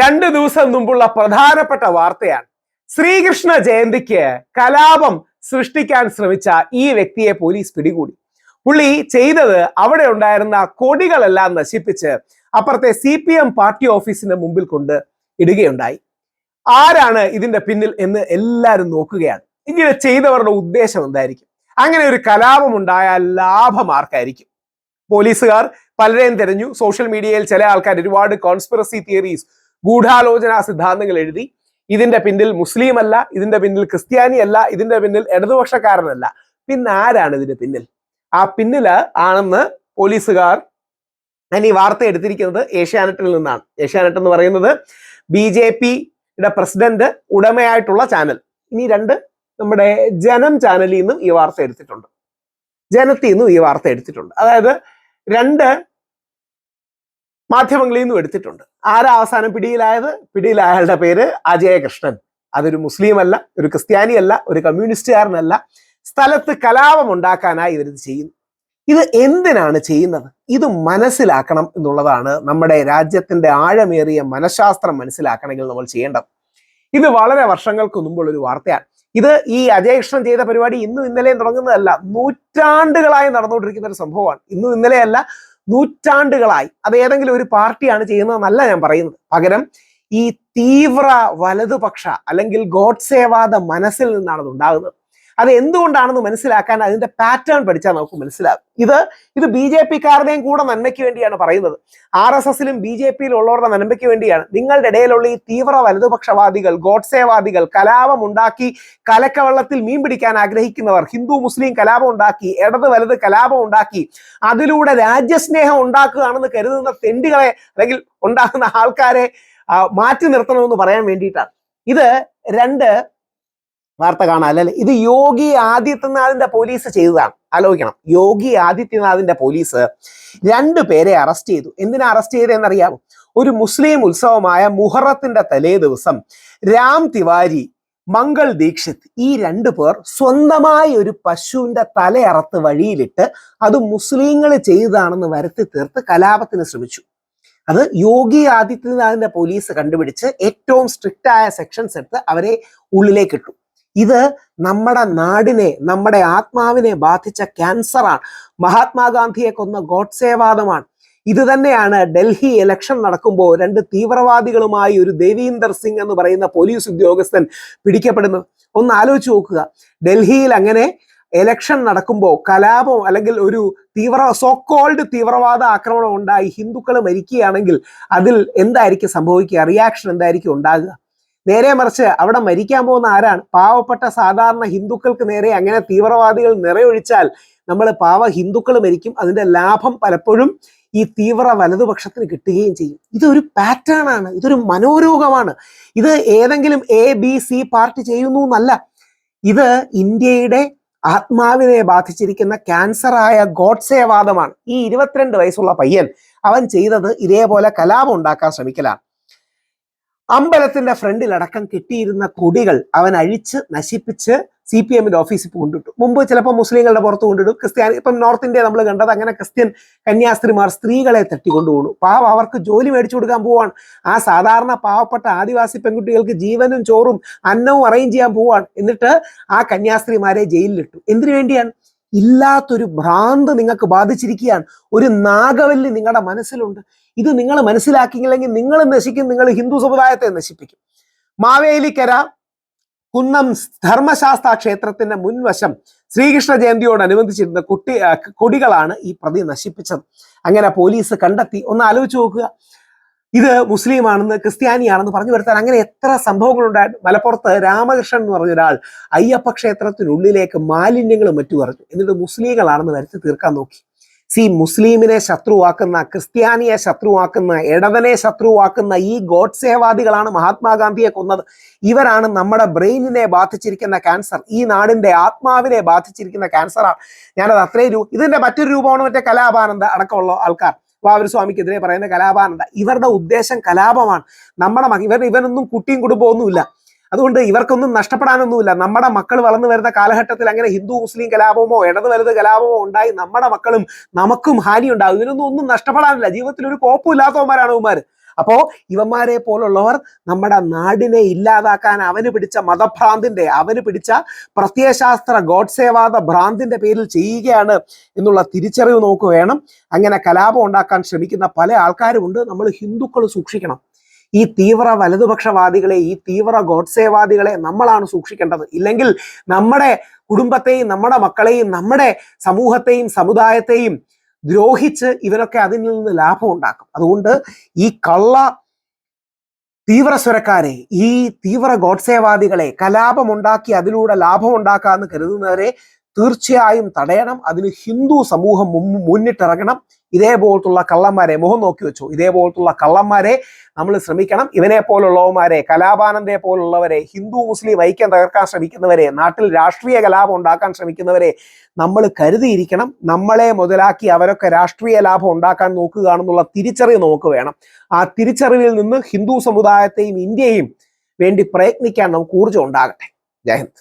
രണ്ട് ദിവസം മുമ്പുള്ള പ്രധാനപ്പെട്ട വാർത്തയാണ്. ശ്രീകൃഷ്ണ ജയന്തിക്ക് കലാപം സൃഷ്ടിക്കാൻ ശ്രമിച്ച ഈ വ്യക്തിയെ പോലീസ് പിടികൂടി. പുള്ളി ചെയ്തത് അവിടെ ഉണ്ടായിരുന്ന കൊടികളെല്ലാം നശിപ്പിച്ച് അപ്പുറത്തെ സി പി എം പാർട്ടി ഓഫീസിന് മുമ്പിൽ കൊണ്ട് ഇടുകയുണ്ടായി. ആരാണ് ഇതിന്റെ പിന്നിൽ എന്ന് എല്ലാവരും നോക്കുകയാണ്. ഇങ്ങനെ ചെയ്തവരുടെ ഉദ്ദേശം എന്തായിരിക്കും? അങ്ങനെ ഒരു കലാപം ഉണ്ടായാൽ ലാഭം ആർക്കായിരിക്കും? പോലീസുകാർ പലരെയും തിരഞ്ഞു. സോഷ്യൽ മീഡിയയിൽ ചില ആൾക്കാർ ഒരുപാട് കോൺസ്പിറസി തിയറീസ് ഗൂഢാലോചന സിദ്ധാന്തങ്ങൾ എഴുതി ഇതിന്റെ പിന്നിൽ മുസ്ലിം അല്ല ഇതിന്റെ പിന്നിൽ ക്രിസ്ത്യാനി അല്ല ഇതിന്റെ പിന്നിൽ ഇടതുപക്ഷക്കാരനല്ല. പിന്നെ ആരാണ് ഇതിന്റെ പിന്നിൽ? ആ പിന്നിൽ ആണെന്ന് പോലീസുകാർ ഞാൻ ഈ വാർത്ത എടുത്തിരിക്കുന്നത് ഏഷ്യാനെറ്റിൽ നിന്നാണ്. ഏഷ്യാനെറ്റ് എന്ന് പറയുന്നത് ബി ജെ പിയുടെ പ്രസിഡന്റ് ഉടമയായിട്ടുള്ള ചാനൽ. ഇനി രണ്ട് നമ്മുടെ ജനം ചാനലിൽ നിന്നും ഈ വാർത്ത എടുത്തിട്ടുണ്ട്. ജനത്തിൽ നിന്നും ഈ വാർത്ത എടുത്തിട്ടുണ്ട്. അതായത് രണ്ട് മാധ്യമങ്ങളിൽ നിന്നും എടുത്തിട്ടുണ്ട്. ആരാ അവസാനം പിടിയിലായത്? പിടിയിലായാളുടെ പേര് അജയ കൃഷ്ണൻ അതൊരു മുസ്ലിം അല്ല ഒരു ക്രിസ്ത്യാനി അല്ല ഒരു കമ്മ്യൂണിസ്റ്റുകാരനല്ല. സ്ഥലത്ത് കലാപം ഉണ്ടാക്കാനായി ഇവരിത് ചെയ്യുന്നു. ഇത് എന്തിനാണ് ചെയ്യുന്നത്? ഇത് മനസ്സിലാക്കണം എന്നുള്ളതാണ് നമ്മുടെ രാജ്യത്തിന്റെ ആഴമേറിയ മനഃശാസ്ത്രം മനസ്സിലാക്കണമെങ്കിൽ നമ്മൾ ചെയ്യേണ്ടത്. ഇത് വളരെ വർഷങ്ങൾക്ക് മുമ്പുള്ള ഒരു വാർത്തയാണ്. ഇത് ഈ അജയകൃഷ്ണൻ ചെയ്ത പരിപാടി ഇന്നും ഇന്നലെയും തുടങ്ങുന്നതല്ല. നൂറ്റാണ്ടുകളായി നടന്നുകൊണ്ടിരിക്കുന്ന ഒരു സംഭവമാണ്. ഇന്നും ഇന്നലെയല്ല നൂറ്റാണ്ടുകളായി. അത് ഏതെങ്കിലും ഒരു പാർട്ടിയാണ് ചെയ്യുന്നതെന്നല്ല ഞാൻ പറയുന്നത്. പകരം ഈ തീവ്ര വലതുപക്ഷ അല്ലെങ്കിൽ ഗോഡ്സേവാദ മനസ്സിൽ നിന്നാണ് അത് ഉണ്ടാകുന്നത്. അത് എന്തുകൊണ്ടാണെന്ന് മനസ്സിലാക്കാൻ അതിന്റെ പാറ്റേൺ പഠിച്ചാൽ നമുക്ക് മനസ്സിലാകും. ഇത് ഇത് ബി ജെ പിക്കാരുടെയും കൂടെ നന്മയ്ക്ക് വേണ്ടിയാണ് പറയുന്നത്. ആർ എസ് എസിലും ബി ജെ പിയിലും ഉള്ളവരുടെ നന്മയ്ക്ക് വേണ്ടിയാണ്. നിങ്ങളുടെ ഇടയിലുള്ള ഈ തീവ്ര വലതുപക്ഷവാദികൾ ഗോഡ്സേവാദികൾ കലാപം ഉണ്ടാക്കി കലക്കവെള്ളത്തിൽ മീൻ പിടിക്കാൻ ആഗ്രഹിക്കുന്നവർ ഹിന്ദു മുസ്ലിം കലാപം ഉണ്ടാക്കി ഇടത് വലത് കലാപം ഉണ്ടാക്കി അതിലൂടെ രാജ്യസ്നേഹം ഉണ്ടാക്കുകയാണെന്ന് കരുതുന്ന തെണ്ടികളെ അല്ലെങ്കിൽ ഉണ്ടാകുന്ന ആൾക്കാരെ മാറ്റി നിർത്തണമെന്ന് പറയാൻ വേണ്ടിയിട്ടാണ്. ഇത് രണ്ട് വാർത്ത കാണാം. അല്ലെ ഇത് യോഗി ആദിത്യനാഥിന്റെ പോലീസ് ചെയ്തതാണ്. ആലോചിക്കണം. യോഗി ആദിത്യനാഥിന്റെ പോലീസ് രണ്ടു പേരെ അറസ്റ്റ് ചെയ്തു. എന്തിനാ അറസ്റ്റ് ചെയ്തതെന്നറിയാമോ ഒരു മുസ്ലിം ഉത്സവമായ മുഹറത്തിന്റെ തലേ ദിവസം രാം തിവാരി മംഗൾ ദീക്ഷിത് ഈ രണ്ടു പേർ സ്വന്തമായി ഒരു പശുവിന്റെ തലയറത്ത് വഴിയിലിട്ട് അത് മുസ്ലിങ്ങൾ ചെയ്തതാണെന്ന് വരുത്തി തീർത്ത് കലാപത്തിന് ശ്രമിച്ചു. അത് യോഗി ആദിത്യനാഥിന്റെ പോലീസ് കണ്ടുപിടിച്ച് ഏറ്റവും സ്ട്രിക്റ്റ് ആയ സെക്ഷൻസ് എടുത്ത് അവരെ ഉള്ളിലേക്ക് ഇട്ടു. ഇത് നമ്മുടെ നാടിനെ നമ്മുടെ ആത്മാവിനെ ബാധിച്ച ക്യാൻസറാണ്. മഹാത്മാഗാന്ധിയെ കൊന്ന ഗോഡ്സേവാദമാണ്. ഇത് തന്നെയാണ് ഡൽഹി ഇലക്ഷൻ നടക്കുമ്പോൾ രണ്ട് തീവ്രവാദികളുമായി ഒരു ദേവീന്ദർ സിംഗ് എന്ന് പറയുന്ന പോലീസ് ഉദ്യോഗസ്ഥൻ പിടിക്കപ്പെടുന്നു ഒന്ന് ആലോചിച്ച് നോക്കുക. ഡൽഹിയിൽ അങ്ങനെ എലക്ഷൻ നടക്കുമ്പോൾ കലാപം അല്ലെങ്കിൽ ഒരു തീവ്ര സോക്കോൾഡ് തീവ്രവാദ ആക്രമണം ഉണ്ടായി ഹിന്ദുക്കൾ മരിക്കുകയാണെങ്കിൽ അതിൽ എന്തായിരിക്കും സംഭവിക്കുക? റിയാക്ഷൻ എന്തായിരിക്കും ഉണ്ടാകുക? നേരെ മറിച്ച് അവിടെ മരിക്കാൻ പോകുന്ന ആരാണ്? പാവപ്പെട്ട സാധാരണ ഹിന്ദുക്കൾക്ക് നേരെ അങ്ങനെ തീവ്രവാദികൾ നിറയൊഴിച്ചാൽ നമ്മൾ പാവ ഹിന്ദുക്കൾ മരിക്കും. അതിന്റെ ലാഭം പലപ്പോഴും ഈ തീവ്ര വലതുപക്ഷത്തിന് കിട്ടുകയും ചെയ്യും. ഇതൊരു പാറ്റേൺ ആണ്. ഇതൊരു മനോരോഗമാണ്. ഇത് ഏതെങ്കിലും എ ബി സി പാർട്ടി ചെയ്യുന്നു എന്നല്ല. ഇത് ഇന്ത്യയുടെ ആത്മാവിനെ ബാധിച്ചിരിക്കുന്ന ക്യാൻസറായ ഗോഡ്സേവാദമാണ്. ഈ ഇരുപത്തിരണ്ട് വയസ്സുള്ള പയ്യൻ അവൻ ചെയ്തത് ഇതേപോലെ കലാപം ഉണ്ടാക്കാൻ ശ്രമിക്കലാണ്. അമ്പലത്തിന്റെ ഫ്രണ്ടിൽ അടക്കം കിട്ടിയിരുന്ന കൊടികൾ അവൻ അഴിച്ച് നശിപ്പിച്ച് സി പി എമ്മിന്റെ ഓഫീസിൽ കൊണ്ടിട്ടു. മുമ്പ് ചിലപ്പോൾ മുസ്ലിങ്ങളുടെ പുറത്ത് കൊണ്ടിടും. ക്രിസ്ത്യാനി ഇപ്പം നോർത്ത് ഇന്ത്യ നമ്മൾ കണ്ടത് അങ്ങനെ ക്രിസ്ത്യൻ കന്യാസ്ത്രീമാർ സ്ത്രീകളെ തട്ടിക്കൊണ്ടുപോകണു പാവം അവർക്ക് ജോലി മേടിച്ചു കൊടുക്കാൻ പോവാണ്. ആ സാധാരണ പാവപ്പെട്ട ആദിവാസി പെൺകുട്ടികൾക്ക് ജീവനും ചോറും അന്നവും അറേഞ്ച് ചെയ്യാൻ പോവാണ്. എന്നിട്ട് ആ കന്യാസ്ത്രീമാരെ ജയിലിലിട്ടു. എന്തിനു വേണ്ടിയാണ്? ഇല്ലാത്തൊരു ഭ്രാന്ത് നിങ്ങൾക്ക് ബാധിച്ചിരിക്കുകയാണ്. ഒരു നാഗവല്ലി നിങ്ങളുടെ മനസ്സിലുണ്ട്. ഇത് നിങ്ങൾ മനസ്സിലാക്കിയില്ലെങ്കിൽ നിങ്ങൾ നശിക്കും നിങ്ങൾ ഹിന്ദു സമുദായത്തെ നശിപ്പിക്കും. മാവേലിക്കര കുന്നം ധർമ്മശാസ്ത്ര ക്ഷേത്രത്തിന്റെ മുൻവശം ശ്രീകൃഷ്ണ ജയന്തിയോടനുബന്ധിച്ചിരുന്ന കുട്ടി കൊടികളാണ് ഈ പ്രതി നശിപ്പിച്ചത്. അങ്ങനെ പോലീസ് കണ്ടെത്തി. ഒന്ന് ആലോചിച്ച് നോക്കുക. ഇത് മുസ്ലിം ആണെന്ന് ക്രിസ്ത്യാനിയാണെന്ന് പറഞ്ഞു വരുത്താൻ അങ്ങനെ എത്ര സംഭവങ്ങൾ ഉണ്ടായിരുന്നു മലപ്പുറത്ത് രാമകൃഷ്ണൻ എന്ന് പറഞ്ഞ ഒരാൾ അയ്യപ്പ ക്ഷേത്രത്തിനുള്ളിലേക്ക് മാലിന്യങ്ങളും മറ്റു പറഞ്ഞു. എന്നിട്ട് മുസ്ലിങ്ങളാണെന്ന് വരുത്തി തീർക്കാൻ നോക്കി. സി മുസ്ലിമിനെ ശത്രുവാക്കുന്ന ക്രിസ്ത്യാനിയെ ശത്രുവാക്കുന്ന ഇടവനെ ശത്രുവാക്കുന്ന ഈ ഗോഡ്സേവാദികളാണ് മഹാത്മാഗാന്ധിയെ കൊന്നത്. ഇവരാണ് നമ്മുടെ ബ്രെയിനിനെ ബാധിച്ചിരിക്കുന്ന ക്യാൻസർ. ഈ നാടിന്റെ ആത്മാവിനെ ബാധിച്ചിരിക്കുന്ന ക്യാൻസറാണ്. ഞാനത് അത്രയും രൂപ ഇതിന്റെ മറ്റൊരു രൂപമാണ് മറ്റേ കലാപാനന്ദ അടക്കമുള്ള ആൾക്കാർ. വാവൂർ സ്വാമിക്കെതിരെ പറയുന്ന കലാപാനന്ദ. ഇവരുടെ ഉദ്ദേശം കലാപമാണ്. നമ്മുടെ ഇവർ ഇവനൊന്നും കുട്ടിയും കുടുംബവും ഒന്നുമില്ല. അതുകൊണ്ട് ഇവർക്കൊന്നും നഷ്ടപ്പെടാനൊന്നുമില്ല. നമ്മുടെ മക്കൾ വളർന്നു വരുന്ന കാലഘട്ടത്തിൽ അങ്ങനെ ഹിന്ദു മുസ്ലിം കലാപമോ ഇടത് വലത് കലാപമോ ഉണ്ടായി നമ്മുടെ മക്കളും നമുക്കും ഹാനി ഉണ്ടാകും. ഇതിനൊന്നും ഒന്നും നഷ്ടപ്പെടാനില്ല. ജീവിതത്തിൽ ഒരു കോപ്പും ഇല്ലാത്തവന്മാരാണ് ഇവന്മാർ അപ്പോ ഇവന്മാരെ പോലുള്ളവർ നമ്മുടെ നാടിനെ ഇല്ലാതാക്കാൻ അവന് പിടിച്ച മതഭ്രാന്തിന്റെ അവന് പിടിച്ച പ്രത്യയശാസ്ത്ര ഗോഡ്സേവാദ ഭ്രാന്തിന്റെ പേരിൽ ചെയ്യുകയാണ് എന്നുള്ള തിരിച്ചറിവ് നോക്ക് വേണം. അങ്ങനെ കലാപം ഉണ്ടാക്കാൻ ശ്രമിക്കുന്ന പല ആൾക്കാരുമുണ്ട് നമ്മൾ ഹിന്ദുക്കൾ സൂക്ഷിക്കണം. ഈ തീവ്ര വലതുപക്ഷവാദികളെ ഈ തീവ്ര ഗോഡ്സേവാദികളെ നമ്മളാണ് സൂക്ഷിക്കേണ്ടത്. ഇല്ലെങ്കിൽ നമ്മുടെ കുടുംബത്തെയും നമ്മുടെ മക്കളെയും നമ്മുടെ സമൂഹത്തെയും സമുദായത്തെയും ദ്രോഹിച്ച് ഇവരൊക്കെ അതിൽ നിന്ന് ലാഭം ഉണ്ടാക്കും. അതുകൊണ്ട് ഈ കള്ള തീവ്രസ്വരക്കാരെ ഈ തീവ്ര ഗോഡ്സേവാദികളെ കലാപമുണ്ടാക്കി അതിലൂടെ ലാഭം ഉണ്ടാക്കാമെന്ന് കരുതുന്നവരെ തീർച്ചയായും തടയണം. അതിന് ഹിന്ദു സമൂഹം മുന്നിട്ടിറങ്ങണം. ഇതേപോലത്തുള്ള കള്ളന്മാരെ മുഖം നോക്കി വെച്ചു. ഇതേപോലത്തുള്ള കള്ളന്മാരെ നമ്മൾ ശ്രമിക്കണം. ഇവനെ പോലുള്ളവന്മാരെ കലാപാനന്ദയെ പോലുള്ളവരെ ഹിന്ദു മുസ്ലിം ഐക്യം തകർക്കാൻ ശ്രമിക്കുന്നവരെ നാട്ടിൽ രാഷ്ട്രീയ കലാപം ഉണ്ടാക്കാൻ ശ്രമിക്കുന്നവരെ നമ്മൾ കരുതിയിരിക്കണം. നമ്മളെ മുതലാക്കി അവരൊക്കെ രാഷ്ട്രീയ ലാഭം ഉണ്ടാക്കാൻ നോക്കുകയാണെന്നുള്ള തിരിച്ചറിവ് നമുക്ക് വേണം. ആ തിരിച്ചറിവിൽ നിന്ന് ഹിന്ദു സമുദായത്തെയും ഇന്ത്യയും വേണ്ടി പ്രയത്നിക്കാൻ നമുക്ക് ഊർജം ഉണ്ടാകട്ടെ. ജയ് ഹിന്ദ്.